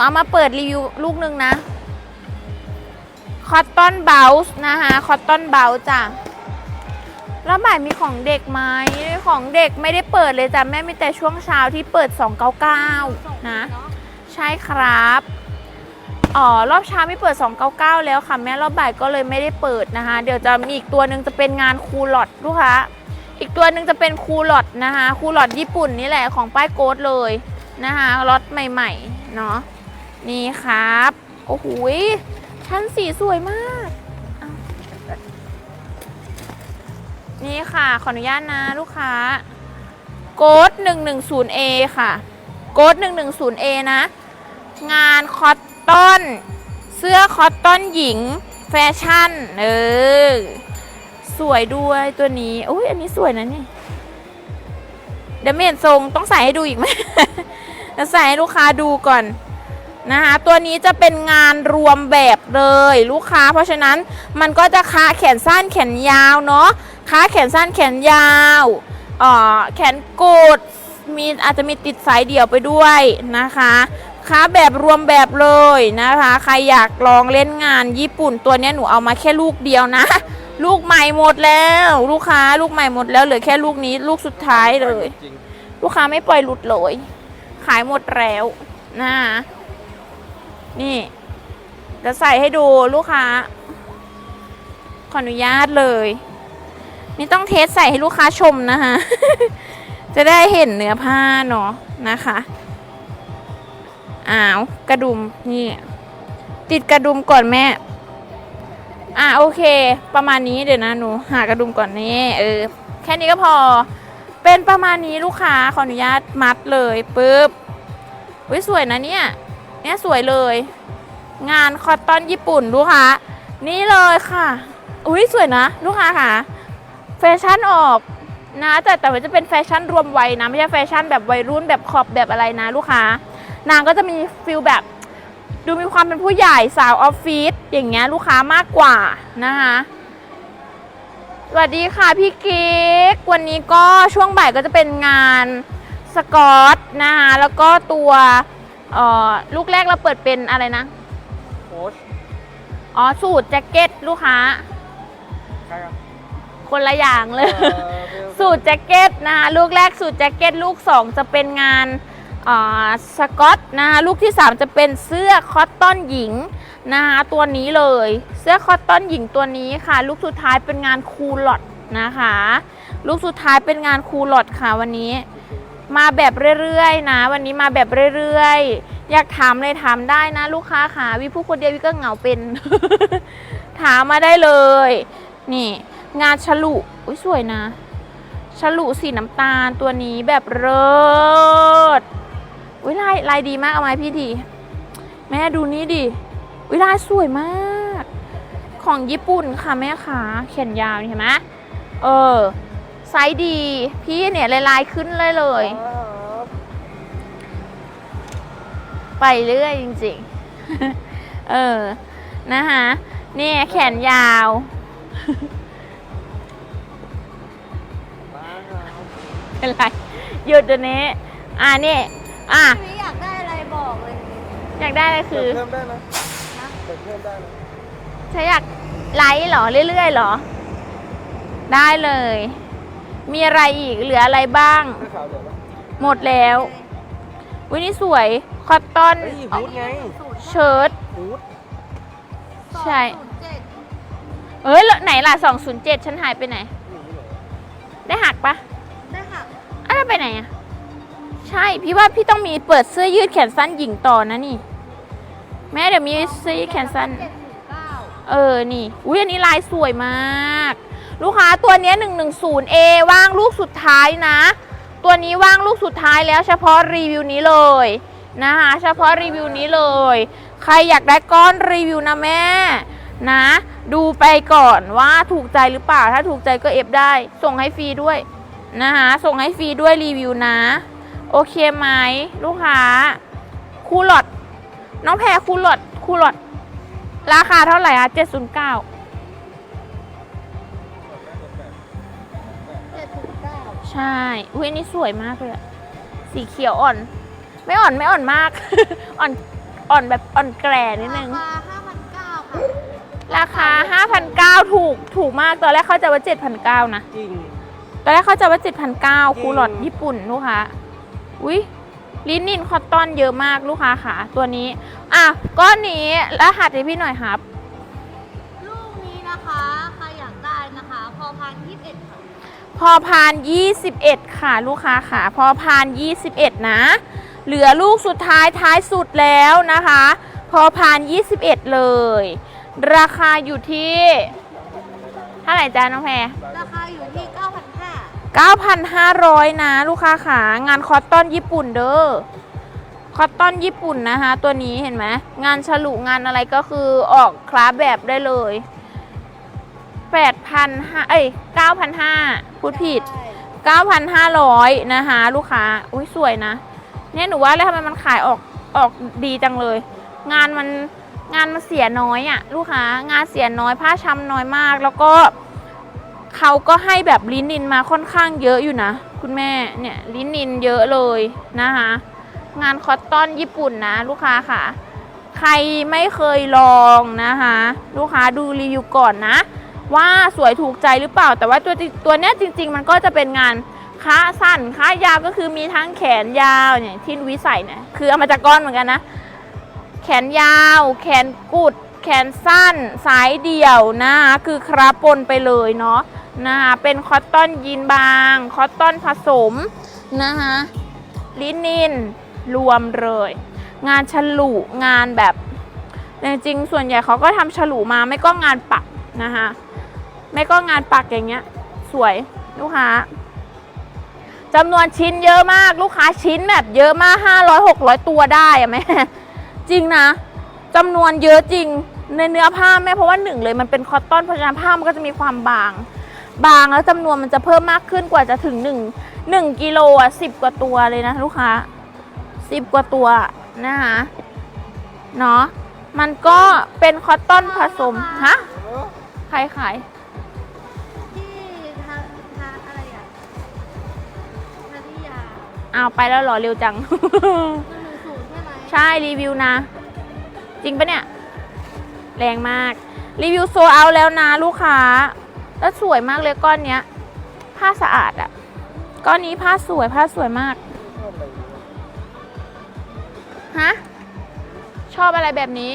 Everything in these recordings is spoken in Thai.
เอามาเปิดรีวิวลูกหนึ่งนะคอตตอนเบลส์นะคะคอตตอนเบลจ้ะแล้วหมายมีของเด็กไหมของเด็กไม่ได้เปิดเลยจ้ะแม่มีแต่ช่วงเช้าที่เปิด 299 นะ ใช่ครับอ๋อรอบเช้าไม่เปิด 299 แล้วค่ะแม่รอบบ่ายก็เลยไม่ได้เปิดนะคะ เดี๋ยวจะมีอีกตัวหนึ่งจะเป็นงานคูลอดลูกค้าอีกตัวหนึ่งจะเป็นคูลอดนะคะคูลอดญี่ปุ่นนี่แหละของป้ายโกดเลยนะคะรถใหม่ๆ เนาะ นี่ครับ โอ้โหชั้นสีสวยมาก นี่ค่ะ ขออนุญาตนะลูกค้าโกด 110A ค่ะโกด 110A นะ งานคอตตอน เสื้อคอตตอนหญิง แฟชั่น เออ สวยด้วยตัวนี้อุ้ยอันนี้สวยนะนี่เดี๋ยวไม่เห็นทรงต้องใส่ให้ดูอีกไหมจะใส่ให้ลูกค้าดูก่อน นะคะตัวนี้จะเป็นงานรวมแบบเลยลูกค้า เพราะฉะนั้นมันก็จะค้าแขนสั้นแขนยาวเนาะค้าแขนสั้นแขนยาวเออแขนกุดมีอาจจะมีติดสายเดี่ยวไปด้วยนะคะค้าแบบรวมแบบเลยนะคะ ใครอยากลองเล่นงานญี่ปุ่นตัวนี้หนูเอามาแค่ลูกเดียวนะ ลูกใหม่หมดแล้ว ลูกค้าลูกใหม่หมดแล้วเหลือแค่ลูกนี้ลูกสุดท้ายเลย ลูกค้าไม่ปล่อยหลุดเลย ขายหมดแล้วนะ นี่จะใส่ให้ดูลูกค้า ขออนุญาตเลย นี่ต้องเทสใส่ให้ลูกค้าชมนะคะ จะได้เห็นเนื้อผ้าเนาะนะคะอ้าวกระดุมนี่ ติดกระดุมก่อนแม่ อะโอเค ประมาณนี้เดี๋ยวนะหนูหากระดุมก่อนนี่เออแค่นี้ก็พอ เป็นประมาณนี้ลูกค้าขออนุญาตมัดเลยปุ๊บอุ้ยสวยนะเนี่ย เนี่ยสวยเลย งานคอตตอนญี่ปุ่นลูกค้านี่เลยค่ะ อุ้ยสวยนะลูกค้าค่ะ แฟชั่นออกนะแต่แต่ว่าจะเป็นแฟชั่นรวมวัยนะ ไม่ใช่แฟชั่นแบบวัยรุ่นแบบขอบแบบอะไรนะลูกค้า นางก็จะมีฟิลแบบ ดูมีความเป็นผู้ใหญ่สาวออฟฟิศอย่างเงี้ยลูกค้ามากกว่านะคะสวัสดีค่ะพี่กิ๊กวันนี้ก็ช่วงบ่ายก็จะเป็นงานสกอตนะคะแล้วก็ตัว เอ่อลูกแรกเราเปิดเป็นอะไรนะ โค้ชอ๋อ สูตรแจ็คเก็ตลูกค้า ใช่ครับ คนละอย่างเลย เอ่อเบลสูตรแจ็คเก็ตนะคะลูกแรกสูตรแจ็คเก็ตลูก 2 จะเป็นงานอ่าสกอตนะคะลูกที่ 3 จะเป็นเสื้อคอตตอนหญิงนะคะตัวนี้เลย เสื้อคอตตอนหญิงตัวนี้ค่ะ ลูกสุดท้ายเป็นงานคูลอตนะคะ ลูกสุดท้ายเป็นงานคูลอตค่ะวันนี้ มาแบบเรื่อยๆนะ วันนี้มาแบบเรื่อยๆ อยากถามเลยถามได้นะ ลูกค้าค่ะวิพูดคนเดียววิก็เหงาเป็น ถามมาได้เลย นี่ งานฉลุอุ้ยสวยนะฉลุสีน้ำตาลตัวนี้แบบเลิศอุ้ยลายลายดีมากเอาไหมพี่ทีแม่ดูนี่ดิอุ้ยลายสวยมาก ของญี่ปุ่นค่ะแม่ขาแขนยาวนี่เห็นไหมเออ ไซส์ดี พี่เนี่ยลายลายๆขึ้นเลยเลยครับไปเรื่อยจริงๆ เออ นะคะนี่แขนยาวมาครับเป็นไร หยุดเดี๋ยวนี้ อ่านี่ อะ พี่อยากได้อะไรบอกเลยอยากได้อะไรเปิคือดเพิ่มได้ไหมเปิดเพิ่มได้ไหมใช้อยากไลฟ์เหรอ เรื่อยๆเหรอ ได้เลย มีอะไรอีกเหลืออะไรบ้างไม่ขาวเดี๋ยวนะหมดแล้ววินี่สวยคอตตอนเฮ้ยฮูดไงเชิ้ตฮูดใช่ศูนย์เจ็ดเอ้ยแล้วไหนล่ะ 207 ฉันหายไปไหนนี่เลยได้หักปะได้ค่ะอ้าวไปไหนอะใช่พี่ว่าพี่ต้องมีเปิดเสื้อยืดแขนสั้นหญิงต่อนะนี่ แม่เดี๋ยวมีเสื้อยืดแขนสั้น เจ็ดหนึ่งเก้า เออ นี่ อุ้ยอันนี้ลายสวยมาก ลูกค้าตัวนี้ย110 A ว่างลูกสุดท้ายนะ ตัวนี้ว่างลูกสุดท้ายแล้วเฉพาะรีวิวนี้เลยนะคะเฉพาะรีวิวนี้เลย ใครอยากได้ก้อนรีวิวนะแม่นะ ดูไปก่อนว่าถูกใจหรือเปล่าถ้าถูกใจก็เอฟได้ ส่งให้ฟรีด้วยนะคะส่งให้ฟรีด้วยรีวิวนะ โอเคไหมลูกค้า คูลอดน้องแพรคูลอดคูลอดราคาเท่าไหร่อะ709 ใช่ อุ้ยอันนี่สวยมากเลยอะสีเขียวอ่อน ไม่อ่อนไม่อ่อนมาก อ่อนอ่อนแบบอ่อนแกร่นิดนึง ราคา5,900ค่ะราคา 5,900 ถูก ถูกมาก ตอนแรกเข้าใจว่า 7,900 นะ จริง ตอนแรกเข้าใจว่า 7,900 คูลอดจริงญี่ปุ่นลูกค้า อุ้ยลินินคอตตอนเยอะมากลูกค้าค่ะ ตัวนี้ อะ ก้อนนี้รหัสให้พี่หน่อยครับ ลูกนี้นะคะ ใครอยากได้นะคะ พอพันยี่สิบเอ็ดค่ะ พอพาน 21 ค่ะลูกค้าค่ะพอพาน 21 นะ เหลือลูกสุดท้ายท้ายสุดแล้วนะคะ พอพาน 21 เลย ราคาอยู่ที่เท่าไหร่จ้าน้องแพรราคาอยู่ที่ 9,500 9,500นะลูกค้าขางานคอตตอนญี่ปุ่นเด้อคอตตอนญี่ปุ่นนะคะ ตัวนี้เห็นไหมงานฉลุงานอะไรก็คือออกคลาสแบบได้เลย 8,500เอ้ย9,500พูดผิด9,500นะคะ ลูกค้าอุ้ยสวยนะ เนี่ยหนูว่าแล้วทำไมมันขายออกออกดีจังเลย งานมันงานมันเสียน้อยอะ่ะ ลูกค้างานเสียน้อยผ้าช้ำน้อยมาก แล้วก็เขาก็ให้แบบลิ้นนินมาค่อนข้างเยอะอยู่นะ คุณแม่เนี่ยลิ้นนินเยอะเลยนะคะ งานคอตตอนญี่ปุ่นนะ ลูกค้าค่ะ ใครไม่เคยลองนะคะ ลูกค้าดูรีวิวก่อนนะ ว่าสวยถูกใจหรือเปล่า แต่ว่าตัวตัวเนี้ยจริง ๆ มันก็จะเป็นงานขาสั้นขายาวก็คือมีทั้งแขนยาวเนี่ยที่นุ้ยใสเนี่ยคือเอามาจากก้อนเหมือนกันนะ แขนยาว แขนกุด แขนสั้น สายเดี่ยวนะคะคือคราปนไปเลยเนาะนะคะเป็นคอตตอนยีนบาง คอตตอนผสมนะคะลินินรวมเลย งานฉลุงานแบบจริงๆส่วนใหญ่เขาก็ทำฉลุมาไม่ก็งานปักนะคะ ไม่ก็งานปักอย่างเงี้ย สวยลูกค้าจำนวนชิ้นเยอะมากลูกค้าชิ้นแบบเยอะมาก500 600ตัวได้อะแม่จริงนะจำนวนเยอะจริงในเนื้อผ้าแม่เพราะว่าหนึ่งเลยมันเป็นคอตตอนเพราะฉะนั้นผ้ามันก็จะมีความบาง บางแล้วจำนวนมันจะเพิ่มมากขึ้นกว่าจะถึง1 1กิโลอะ10กว่าตัวเลยนะลูกค้า10กว่าตัวนะคะเนาะมันก็เป็นคอตตอนผสมฮะใครขาย อ้าวไปแล้วเหรอเร็วจังหนึ่งศูนย์ใช่ไหมใช่รีวิวนะ จริงปะเนี่ย แรงมาก รีวิวโซเอาแล้วนะลูกค้า แล้วสวยมากเลยก้อนเนี้ย ผ้าสะอาดอะ่ะ ก้อนนี้ผ้าสวยผ้าสวยมาก ฮะ ชอบอะไรแบบนี้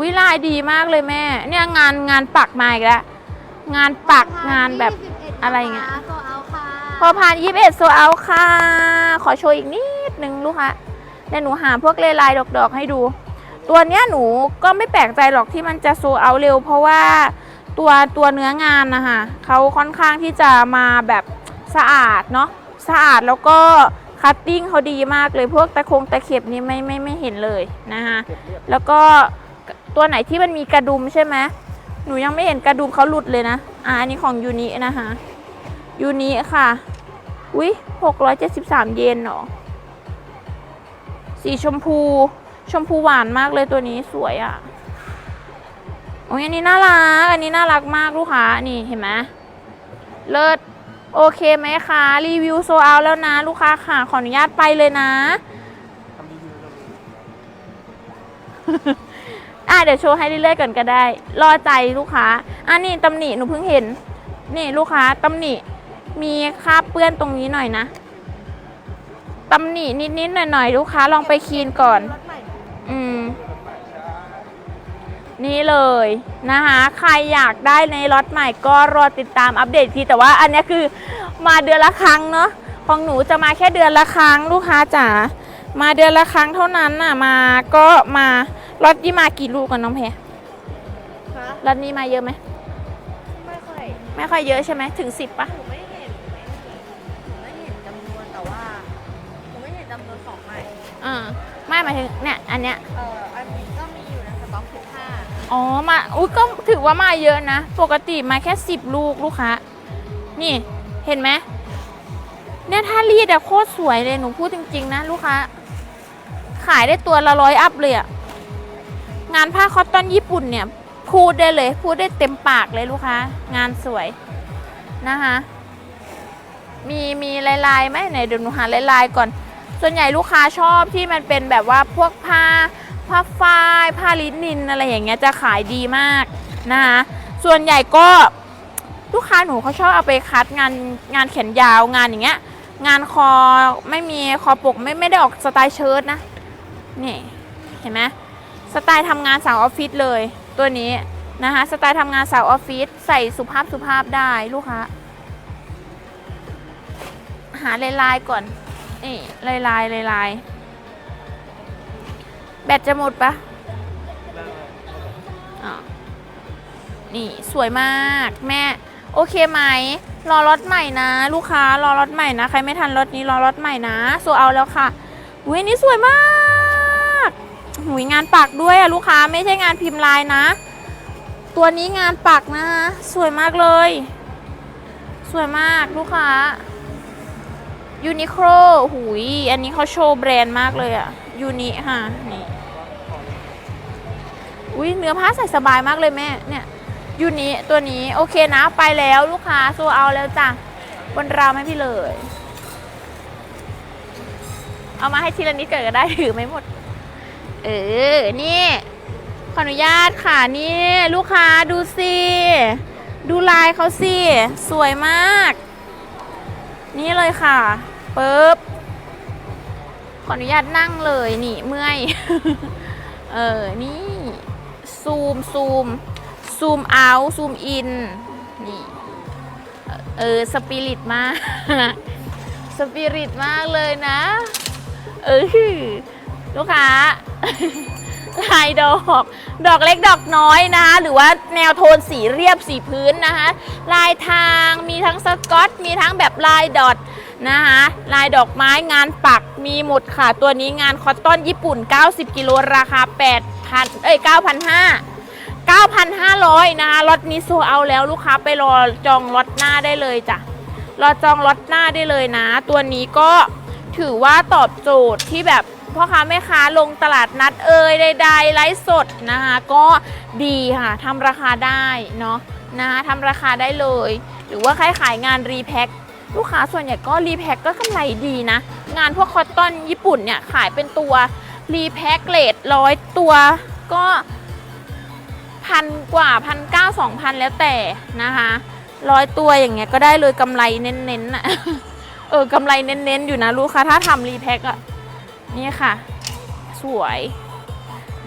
วิลายดีมากเลยแม่ เนี่ยงานงานปักมาอีกแล้ว งานปักงานแบบ21อะไรเงี้ย พอผ่าน21โซเอาค่ะ ขอโชว์อีกนิดนึงลูกค้าเดี๋ยวหนูหาพวกเลายลายดอกๆให้ดู ตัวเนี้ยหนูก็ไม่แปลกใจหรอกที่มันจะโซเอาเร็ว เพราะว่าตัวตัวเนื้องานนะคะเขาค่อนข้างที่จะมาแบบสะอาดเนาะสะอาดแล้วก็คัตติ้งเขาดีมากเลยพวกตะคงตะเข็บนี่ไม่ไม่ไม่เห็นเลยนะคะแล้วก็ตัวไหนที่มันมีกระดุมใช่ไหมหนูยังไม่เห็นกระดุมเขาหลุดเลยนะอ่าอันนี้ของยูนินะคะยูนิค่ะ อุ้ยหกร้อยเจ็ดสิบสามเยนเหรอสีชมพู ชมพูหวานมากเลยตัวนี้สวยอะ่ะโอ้ยอันนี้น่ารัก อันนี้น่ารักมากลูกค้า นี่เห็นไหมเลิศ โอเคไหมคะ รีวิวโซเอาแล้วนะ ลูกค้าค่ะ ขออนุญาตไปเลยนะอะเดี๋ยวโชว์ให้เรื่อยๆก่อนก็ได้ รอใจลูกค้าอันนี้ตำหนิหนูเพิ่งเห็น นี่ลูกค้าตำหนิ มีคราบเปื้อนตรงนี้หน่อยนะตำหนินิดๆหน่อยๆ ลูกค้าลองไปคีนก่อนรถใหม่อืม นี่เลยนะคะ ใครอยากได้ในล็อตใหม่ก็รอติดตามอัปเดตอีกทีแต่ว่าอันเนี้ยคือมาเดือนละครั้งเนาะของหนูจะมาแค่เดือนละครั้งลูกค้าจ๋ามาเดือนละครั้งเท่านั้นน่ะมาก็มาล็อตนี้มากี่ลูกกันน้องแพรคะล็อตนี้มาเยอะไหมไม่ค่อยไม่ค่อยเยอะใช่ไหมถึงสิบปะ ม่อ่าไม่หมายถึงเนี่ยอันเนี้ยเอ่ออันนี้ก็มีอยู่ในสต็อกสิบห้าอ๋อมาอุ้ยก็ถือว่ามาเยอะนะ ปกติมาแค่สิบลูกลูกค้านี่เห็นไหมเนี่ยถ้ารีดอะโคตรสวยเลยหนูพูดจริง ๆ นะ ลูกค้า ขายได้ตัวละร้อยอัพเลยอะงานผ้าคอตตอนญี่ปุ่นเนี่ย พูดได้เลย พูดได้เต็มปากเลยลูกค้า งานสวยนะคะมีมีลายๆไหมไหนเดี๋ยวหนูหาลายๆก่อน ส่วนใหญ่ลูกค้าชอบที่มันเป็นแบบว่าพวกผ้าผ้าฝ้ายผ้าลินินอะไรอย่างเงี้ยจะขายดีมากนะคะส่วนใหญ่ก็ลูกค้าหนูเขาชอบเอาไปคัดงานงานแขนยาวงานอย่างเงี้ย งานคอไม่มีคอปกไม่ไม่ได้ออกสไตล์เชิ้ตนะนี่เห็นไหมสไตล์ทำงานสาวออฟฟิศเลยตัวนี้นะคะสไตล์ทำงานสาวออฟฟิศใส่สุภาพสุภาพได้ลูกค้าหาลายลายๆก่อน นี่ลายลายลายลายแบตจะหมดปะอ๋อนี่สวยมากแม่ โอเคไหม รอรถใหม่นะ ลูกค้ารอรถใหม่นะ ใครไม่ทันรถนี้รอรถใหม่นะโซเอาแล้วค่ะอุ้ยนี่สวยมากหุยงานปักด้วยอะลูกค้าไม่ใช่งานพิมพ์ลายนะ ตัวนี้งานปักนะสวยมากเลย สวยมากลูกค้า ยูนิโคลหุย อันนี้เขาโชว์แบรนด์มากเลยอะยูนิค่ะ นี่อุ้ยเนื้อผ้าใส่สบายมากเลยแม่ เนี่ยยูนิตัวนี้โอเคนะ ไปแล้วลูกค้าโซเอาแล้วจ้ะ บนรามให้พี่เลย เอามาให้ทีละนิดเกิดก็ได้ถือไม่หมด เออ นี่ ขออนุญาตค่ะ นี่ ลูกค้าดูสิ ดูลายเขาสิ สวยมาก นี่เลยค่ะ ปึ๊บขออนุญาตนั่งเลยนี่เมื่อย เออ นี่ ซูมซูมซูมเอาซูมอิน นี่ เออ สปิริตมาก สปิริตมากเลยนะ เออลูกค้าลายดอก ดอกเล็กดอกน้อยนะคะหรือว่าแนวโทนสีเรียบสีพื้นนะคะ ลายทางมีทั้งสกอต มีทั้งแบบลายดอท นะคะลายดอกไม้งานปักมีหมดค่ะ ตัวนี้งานคอตตอนญี่ปุ่น 90 กิโลราคา 8,000 เอ้ย 9,500 9,500 นะคะล็อตนี้โซเอาแล้วลูกค้าไปรอจองล็อตหน้าได้เลยจ้ะรอจองล็อตหน้าได้เลยนะ ตัวนี้ก็ถือว่าตอบโจทย์ที่แบบพ่อค้าแม่ค้าลงตลาดนัดเอ่ยใดๆไลฟ์สดนะคะก็ดีค่ะทำราคาได้เนาะนะคะทำราคาได้เลย หรือว่าใครขายงานรีแพ็ค ลูกค้าส่วนใหญ่ก็รีแพ็คก็กำไรดีนะ งานพวกคอตตอนญี่ปุ่นเนี่ย ขายเป็นตัวรีแพ็คเลทร้อยตัวก็พันกว่าพันเก้าสองพันแล้วแต่นะคะร้อยตัวอย่างเงี้ยก็ได้เลยกำไรเน้นๆน่ะเออกำไรเน้นๆอยู่นะลูกค้าถ้าทำรีแพ็คอะนี่ค่ะ สวย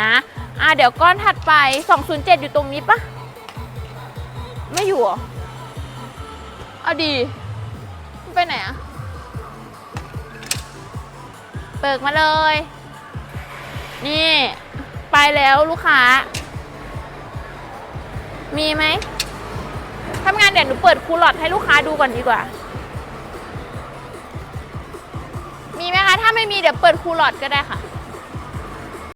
นะอะเดี๋ยวก้อนถัดไป 207 อยู่ตรงนี้ปะไม่อยู่เหรอดี ไปไหนอะเปิกมาเลย นี่ ไปแล้วลูกค้า มีไหมทำงานเดี๋ยวหนูเปิดคูลอดให้ลูกค้าดูก่อนดีกว่า มีไหมคะ ถ้าไม่มีเดี๋ยวเปิดคูลอดก็ได้ค่ะ